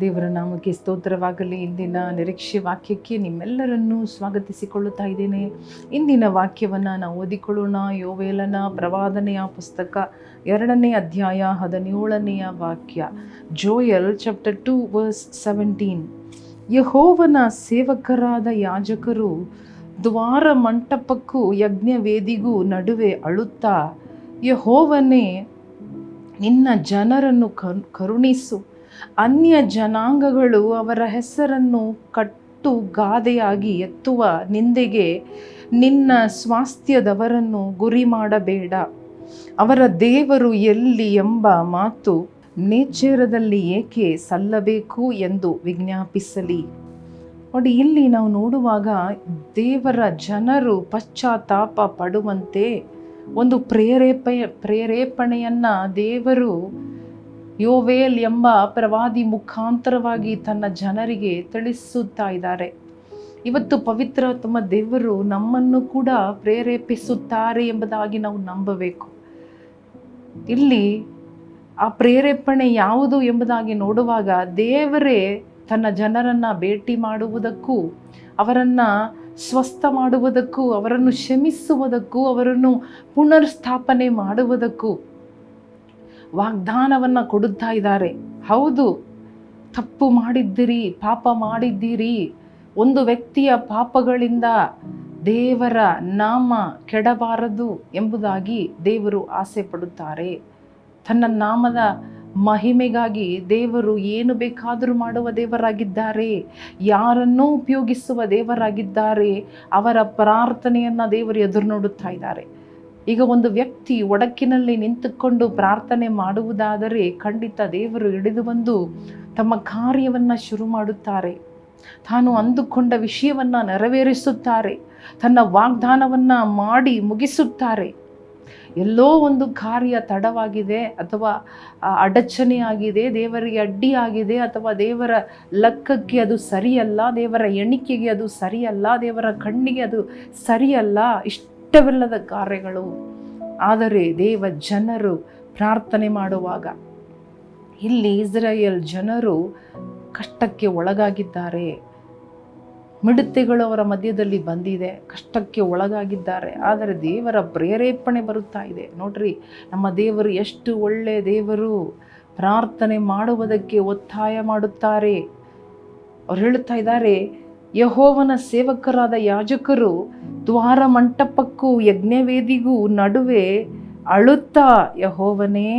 ದೇವರ ನಾಮಕ್ಕೆ ಸ್ತೋತ್ರವಾಗಲಿ. ಇಂದಿನ ನಿರೀಕ್ಷೆ ವಾಕ್ಯಕ್ಕೆ ನಿಮ್ಮೆಲ್ಲರನ್ನೂ ಸ್ವಾಗತಿಸಿಕೊಳ್ಳುತ್ತಾ ಇದ್ದೇನೆ. ಇಂದಿನ ವಾಕ್ಯವನ್ನು ನಾವು ಓದಿಕೊಳ್ಳೋಣ. ಯೋವೇಲನ ಪ್ರವಾದನೆಯ ಪುಸ್ತಕ ಎರಡನೇ ಅಧ್ಯಾಯ ಹದಿನೇಳನೆಯ ವಾಕ್ಯ. Joel chapter two verse seventeen. ಯಹೋವನ ಸೇವಕರಾದ ಯಾಜಕರು ದ್ವಾರ ಮಂಟಪಕ್ಕೂ ಯಜ್ಞವೇದಿಗೂ ನಡುವೆ ಅಳುತ್ತಾ, ಯಹೋವನೇ ನಿನ್ನ ಜನರನ್ನು ಕರುಣಿಸು. ಅನ್ಯ ಜನಾಂಗಗಳು ಅವರ ಹೆಸರನ್ನು ಕಟ್ಟು ಗಾದೆಯಾಗಿ ಎತ್ತುವ ನಿಂದೆಗೆ ನಿನ್ನ ಸ್ವಾಸ್ಥ್ಯದವರನ್ನು ಗುರಿ ಮಾಡಬೇಡ. ಅವರ ದೇವರು ಎಲ್ಲಿ ಎಂಬ ಮಾತು ನೇಚರದಲ್ಲಿ ಏಕೆ ಸಲ್ಲಬೇಕು ಎಂದು ವಿಜ್ಞಾಪಿಸಲಿ. ನೋಡಿ, ಇಲ್ಲಿ ನಾವು ನೋಡುವಾಗ ದೇವರ ಜನರು ಪಶ್ಚಾತ್ತಾಪ ಪಡುವಂತೆ ಒಂದು ಪ್ರೇರೇಪ, ಪ್ರೇರೇಪಣೆಯನ್ನು ದೇವರು ಯೋವೇಲ್ ಎಂಬ ಪ್ರವಾದಿ ಮುಖಾಂತರವಾಗಿ ತನ್ನ ಜನರಿಗೆ ತಿಳಿಸುತ್ತಾ ಇದ್ದಾರೆ. ಇವತ್ತು ಪವಿತ್ರ ತಮ್ಮ ದೇವರು ನಮ್ಮನ್ನು ಕೂಡ ಪ್ರೇರೇಪಿಸುತ್ತಾರೆ ಎಂಬುದಾಗಿ ನಾವು ನಂಬಬೇಕು. ಇಲ್ಲಿ ಆ ಪ್ರೇರೇಪಣೆ ಯಾವುದು ಎಂಬುದಾಗಿ ನೋಡುವಾಗ ದೇವರೇ ತನ್ನ ಜನರನ್ನು ಭೇಟಿ ಮಾಡುವುದಕ್ಕೂ, ಅವರನ್ನು ಸ್ವಸ್ಥ ಮಾಡುವುದಕ್ಕೂ, ಅವರನ್ನು ಕ್ಷಮಿಸುವುದಕ್ಕೂ, ಅವರನ್ನು ಪುನರ್ಸ್ಥಾಪನೆ ಮಾಡುವುದಕ್ಕೂ ವಾಗ್ದಾನವನ್ನು ಕೊಡುತ್ತಾ ಇದ್ದಾರೆ. ಹೌದು, ತಪ್ಪು ಮಾಡಿದ್ದೀರಿ, ಪಾಪ ಮಾಡಿದ್ದೀರಿ. ಒಂದು ವ್ಯಕ್ತಿಯ ಪಾಪಗಳಿಂದ ದೇವರ ನಾಮ ಕೆಡಬಾರದು ಎಂಬುದಾಗಿ ದೇವರು ಆಸೆ ಪಡುತ್ತಾರೆ. ತನ್ನ ನಾಮದ ಮಹಿಮೆಗಾಗಿ ದೇವರು ಏನು ಬೇಕಾದರೂ ಮಾಡುವ ದೇವರಾಗಿದ್ದಾರೆ. ಯಾರನ್ನೂ ಉಪಯೋಗಿಸುವ ದೇವರಾಗಿದ್ದಾರೆ. ಅವರ ಪ್ರಾರ್ಥನೆಯನ್ನು ದೇವರು ಎದುರು ನೋಡುತ್ತಾ ಇದ್ದಾರೆ. ಈಗ ಒಂದು ವ್ಯಕ್ತಿ ಒಡಕಿನಲ್ಲಿ ನಿಂತುಕೊಂಡು ಪ್ರಾರ್ಥನೆ ಮಾಡುವುದಾದರೆ ಖಂಡಿತ ದೇವರು ಹಿಡಿದು ಬಂದು ತಮ್ಮ ಕಾರ್ಯವನ್ನು ಶುರು ಮಾಡುತ್ತಾರೆ. ತಾನು ಅಂದುಕೊಂಡ ವಿಷಯವನ್ನು ನೆರವೇರಿಸುತ್ತಾರೆ. ತನ್ನ ವಾಗ್ದಾನವನ್ನು ಮಾಡಿ ಮುಗಿಸುತ್ತಾರೆ. ಎಲ್ಲೋ ಒಂದು ಕಾರ್ಯ ತಡವಾಗಿದೆ ಅಥವಾ ಅಡಚಣೆಯಾಗಿದೆ, ದೇವರಿಗೆ ಅಡ್ಡಿಯಾಗಿದೆ ಅಥವಾ ದೇವರ ಲೆಕ್ಕಕ್ಕೆ ಅದು ಸರಿಯಲ್ಲ, ದೇವರ ಎಣಿಕೆಗೆ ಅದು ಸರಿಯಲ್ಲ, ದೇವರ ಕಣ್ಣಿಗೆ ಅದು ಸರಿಯಲ್ಲ ಇಷ್ಟವಿಲ್ಲದ ಕಾರ್ಯಗಳು. ಆದರೆ ದೇವ ಜನರು ಪ್ರಾರ್ಥನೆ ಮಾಡುವಾಗ ಇಲ್ಲಿ ಇಸ್ರಾಯೇಲ್ ಜನರು ಕಷ್ಟಕ್ಕೆ ಒಳಗಾಗಿದ್ದಾರೆ. ಮಿಡತೆಗಳು ಅವರ ಮಧ್ಯದಲ್ಲಿ ಬಂದಿದೆ, ಕಷ್ಟಕ್ಕೆ ಒಳಗಾಗಿದ್ದಾರೆ. ಆದರೆ ದೇವರ ಪ್ರೇರೇಪಣೆ ಬರುತ್ತಾ ಇದೆ. ನೋಡ್ರಿ, ನಮ್ಮ ದೇವರು ಎಷ್ಟು ಒಳ್ಳೆಯ ದೇವರು. ಪ್ರಾರ್ಥನೆ ಮಾಡುವುದಕ್ಕೆ ಒತ್ತಾಯ ಮಾಡುತ್ತಾರೆ. ಅವ್ರು ಹೇಳುತ್ತಾ ಇದ್ದಾರೆ, ಯಹೋವನ ಸೇವಕರಾದ ಯಾಜಕರು ದ್ವಾರ ಮಂಟಪಕ್ಕೂ ಯಜ್ಞವೇದಿಗೂ ನಡುವೆ ಅಳುತ್ತಾ, ಯಹೋವನೇ,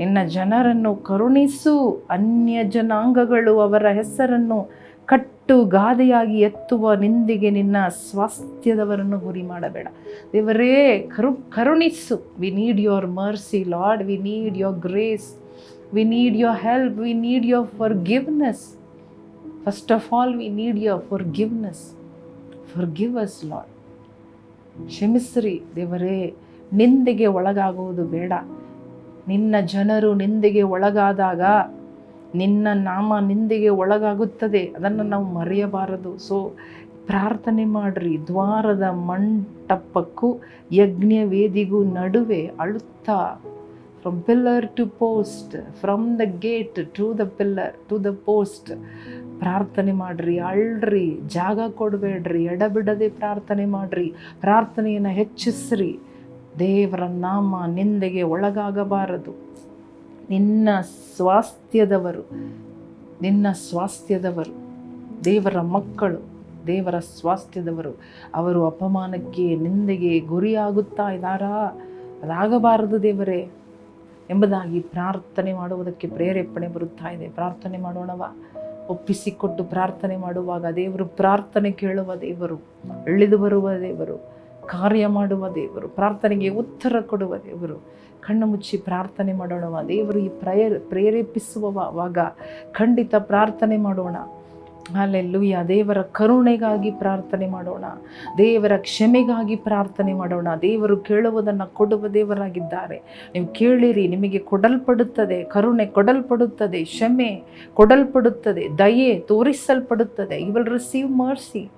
ನಿನ್ನ ಜನರನ್ನು ಕರುಣಿಸು, ಅನ್ಯ ಜನಾಂಗಗಳು ಅವರ ಹೆಸರನ್ನು ಕಟ್ಟು ಗಾದೆಯಾಗಿ ಎತ್ತುವ ನಿಂದಿಗೆ ನಿನ್ನ ಸ್ವಾಸ್ಥ್ಯದವರನ್ನು ಗುರಿ ಮಾಡಬೇಡ ದೇವರೇ, ಕರು, ಕರುಣಿಸು. We need your mercy Lord we need your grace we need your help we need your forgiveness first of all we need your forgiveness forgive us Lord ಕ್ಷಮಿಸ್ರಿ ದೇವರೇ, ನಿಂದೆಗೆ ಒಳಗಾಗುವುದು ಬೇಡ. ನಿನ್ನ ಜನರು ನಿಂದೆಗೆ ಒಳಗಾದಾಗ, ನಿನ್ನ ನಾಮ ನಿಂದೆಗೆ ಒಳಗಾಗುತ್ತದೆ. ಅದನ್ನು ನಾವು ಮರೆಯಬಾರದು. ಸೊ ಪ್ರಾರ್ಥನೆ ಮಾಡ್ರಿ. ದ್ವಾರದ ಮಂಟಪಕ್ಕೂ ಯಜ್ಞ ವೇದಿಗೂ ನಡುವೆ ಅಳುತ್ತಾ from pillar to post from the gate to the pillar to the post ಪ್ರಾರ್ಥನೆ ಮಾಡಿರಿ, ಅಳ್ರಿ, ಜಾಗ ಕೊಡಬೇಡ್ರಿ, ಎಡಬಿಡದೆ ಪ್ರಾರ್ಥನೆ ಮಾಡಿರಿ, ಪ್ರಾರ್ಥನೆಯನ್ನು ಹೆಚ್ಚಿಸ್ರಿ. ದೇವರ ನಾಮ ನಿಂದೆಗೆ ಒಳಗಾಗಬಾರದು. ನಿನ್ನ ಸ್ವಾಸ್ಥ್ಯದವರು ನಿನ್ನ ಸ್ವಾಸ್ಥ್ಯದವರು, ದೇವರ ಮಕ್ಕಳು, ದೇವರ ಸ್ವಾಸ್ಥ್ಯದವರು, ಅವರು ಅಪಮಾನಕ್ಕೆ, ನಿಂದೆಗೆ ಗುರಿಯಾಗುತ್ತಾ ಇದ್ದಾರಾ? ಅದಾಗಬಾರದು ದೇವರೇ. ಎಂಬುದಾಗಿ ಪ್ರಾರ್ಥನೆ ಮಾಡುವುದಕ್ಕೆ ಪ್ರೇರೇಪಣೆ ಬರುತ್ತಾ ಇದೆ. ಪ್ರಾರ್ಥನೆ ಮಾಡೋಣವ. ಒಪ್ಪಿಸಿಕೊಟ್ಟು ಪ್ರಾರ್ಥನೆ ಮಾಡುವಾಗ ದೇವರು ಪ್ರಾರ್ಥನೆ ಕೇಳುವ ದೇವರು ಇಳಿದು ಬರುವ ದೇವರು, ಕಾರ್ಯ ಮಾಡುವ ದೇವರು, ಪ್ರಾರ್ಥನೆಗೆ ಉತ್ತರ ಕೊಡುವ ದೇವರು, ಕಣ್ಣು ಮುಚ್ಚಿ ಪ್ರಾರ್ಥನೆ ಮಾಡೋಣವ. ದೇವರು ಈ ಪ್ರೇರೇಪಿಸುವವಾಗ ಖಂಡಿತ ಪ್ರಾರ್ಥನೆ ಮಾಡೋಣ. ಅಲ್ಲೆಲ್ಲೂಯ್ಯ ದೇವರ ಕರುಣೆಗಾಗಿ ಪ್ರಾರ್ಥನೆ ಮಾಡೋಣ. ದೇವರ ಕ್ಷಮೆಗಾಗಿ ಪ್ರಾರ್ಥನೆ ಮಾಡೋಣ. ದೇವರು ಕೇಳುವುದನ್ನು ಕೊಡುವ ದೇವರಾಗಿದ್ದಾರೆ. ನೀವು ಕೇಳಿರಿ, ನಿಮಗೆ ಕೊಡಲ್ಪಡುತ್ತದೆ. ಕರುಣೆ ಕೊಡಲ್ಪಡುತ್ತದೆ. ಕ್ಷಮೆ ಕೊಡಲ್ಪಡುತ್ತದೆ. ದಯೆ ತೋರಿಸಲ್ಪಡುತ್ತದೆ. You will receive mercy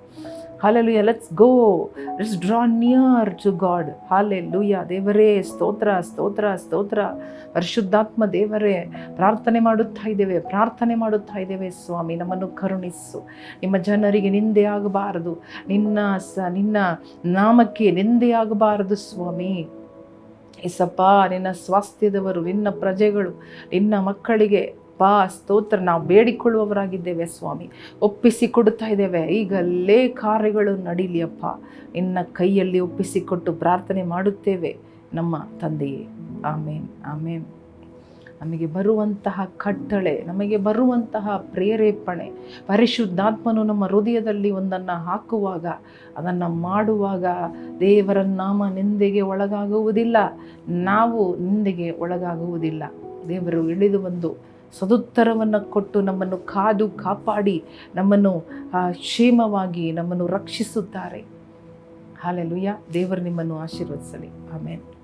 hallelujah let's go let's draw near to God hallelujah ದೇವರೇ, ಸ್ತೋತ್ರ ಸ್ತೋತ್ರ ಸ್ತೋತ್ರ. ಪರಿಶುದ್ಧಾತ್ಮ ದೇವರೇ, ಪ್ರಾರ್ಥನೆ ಮಾಡುತ್ತಾ ಇದ್ದೇವೆ, ಪ್ರಾರ್ಥನೆ ಮಾಡುತ್ತಾ ಇದ್ದೇವೆ ಸ್ವಾಮಿ, ನಮ್ಮನ್ನು ಕರುಣಿಸು. ನಿಮ್ಮ ಜನರಿಗೆ ನಿಂದೆ ಆಗಬಾರದು. ನಿನ್ನ ಸ, ನಿನ್ನ ನಾಮಕ್ಕೆ ನಿಂದೆಯಾಗಬಾರದು ಸ್ವಾಮಿ. ಎಸಪ್ಪ ನಿನ್ನ ಸ್ವಾಸ್ಥ್ಯದವರು, ನಿನ್ನ ಪ್ರಜೆಗಳು, ನಿನ್ನ ಮಕ್ಕಳಿಗೆ ಪಾ ಸ್ತೋತ್ರ, ನಾವು ಬೇಡಿಕೊಳ್ಳುವವರಾಗಿದ್ದೇವೆ ಸ್ವಾಮಿ. ಒಪ್ಪಿಸಿ ಕೊಡುತ್ತಾ ಇದ್ದೇವೆ. ಈಗಲ್ಲೇ ಕಾರ್ಯಗಳು ನಡೀಲಿಯಪ್ಪ ನಿನ್ನ ಕೈಯಲ್ಲಿ ಒಪ್ಪಿಸಿಕೊಟ್ಟು ಪ್ರಾರ್ಥನೆ ಮಾಡುತ್ತೇವೆ. ನಮ್ಮ ತಂದೆಯೇ. ಆಮೇನ್ ಆಮೇನ್. ನಮಗೆ ಬರುವಂತಹ ಕಟ್ಟಳೆ, ನಮಗೆ ಬರುವಂತಹ ಪ್ರೇರೇಪಣೆ, ಪರಿಶುದ್ಧಾತ್ಮನು ನಮ್ಮ ಹೃದಯದಲ್ಲಿ ಒಂದನ್ನು ಹಾಕುವಾಗ, ಅದನ್ನು ಮಾಡುವಾಗ ದೇವರ ನಾಮ ನಿಂದೆಗೆ ಒಳಗಾಗುವುದಿಲ್ಲ. ನಾವು ನಿಂದೆಗೆ ಒಳಗಾಗುವುದಿಲ್ಲ. ದೇವರು ಇಳಿದು ಬಂದು ಸದುತ್ತರವನ್ನು ಕೊಟ್ಟು ನಮ್ಮನ್ನು ಕಾದು ಕಾಪಾಡಿ ನಮ್ಮನ್ನು ಕ್ಷೇಮವಾಗಿ ನಮ್ಮನ್ನು ರಕ್ಷಿಸುತ್ತಾರೆ. ಹಾಲೆಲುಯ್ಯ. ದೇವರು ನಿಮ್ಮನ್ನು ಆಶೀರ್ವದಿಸಲಿ. ಆಮೇಲೆ